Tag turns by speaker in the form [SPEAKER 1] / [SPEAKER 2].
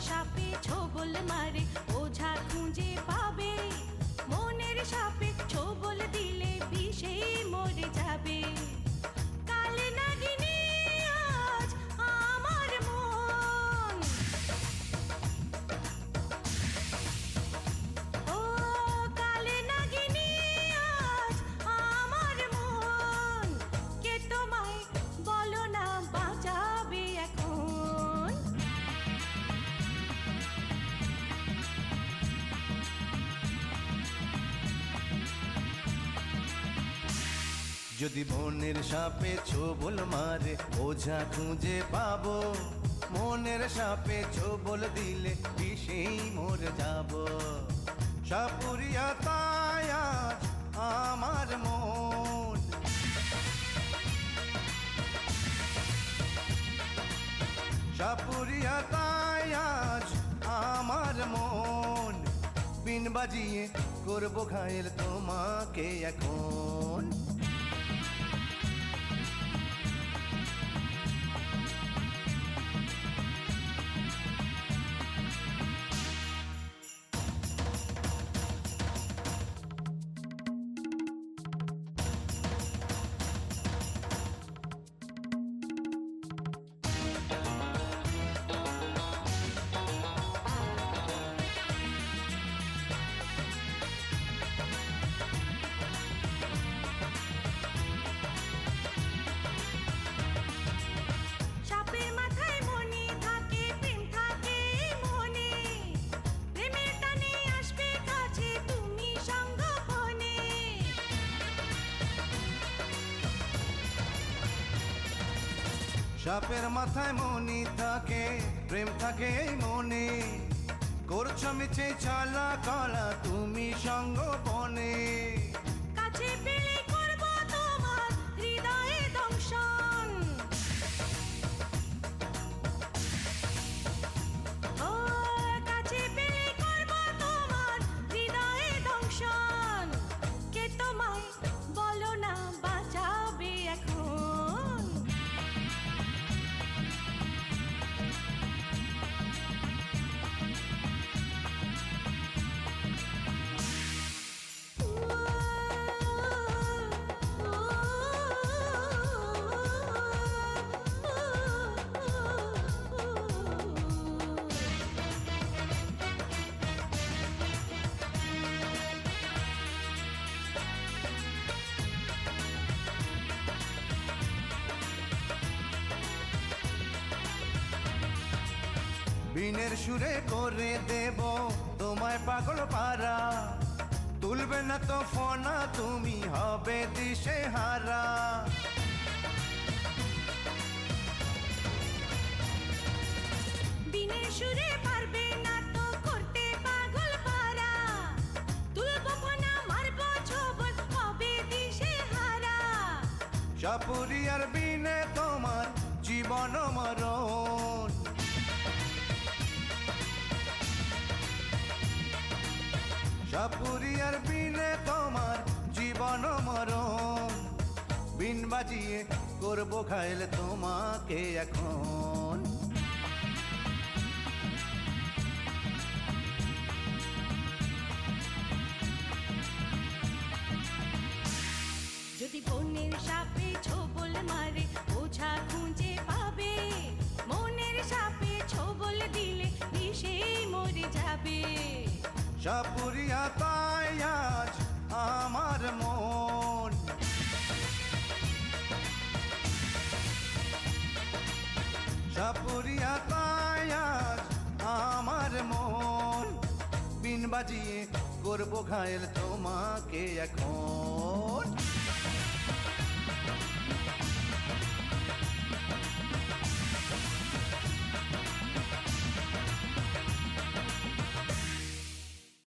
[SPEAKER 1] সাপে ছোবল মারে। যদি মনের সাপে ছোবল মারে, ওঝা খুঁজে পাবো। মনের সাপে ছোবল দিলে বিষেই মরে যাব। সাপুরিয়া তাই আজ আমার মন। সাপুরিয়া তাই আজ আমার মন। বিন বাজিয়ে করব ঘায়েল তোমাকে এখন।
[SPEAKER 2] সাপের মাথায় মনি থাকে প্রেম থাকে মনে।
[SPEAKER 1] করছ মিছে চালা কলা তুমি সঙ্গ বনে বিনের সুরে করে দেব তোমায় পাগল পারা। তুলবে না তো ফোনা তুমি হবে দিশে হারা।
[SPEAKER 2] দিনের সুরে পারবে না তো করতে পাগল পারা। তুলবো ফোনা মারবো ছবল হবে দিশে হারা।
[SPEAKER 1] সাপুরিয়ার বিনে তোমার জীবন মরণ। সাপুরিয়ার বিনে তোমার জীবন মরণ। বিন বাজিয়ে করব খাইলে তোমাকে এখন। সাপুরিয়া তাই আজ আমার মন। চাপুরিয়া তাই আজ আমার মন। বিন বাজিয়ে করব ঘায়েল তোমাকে এখন।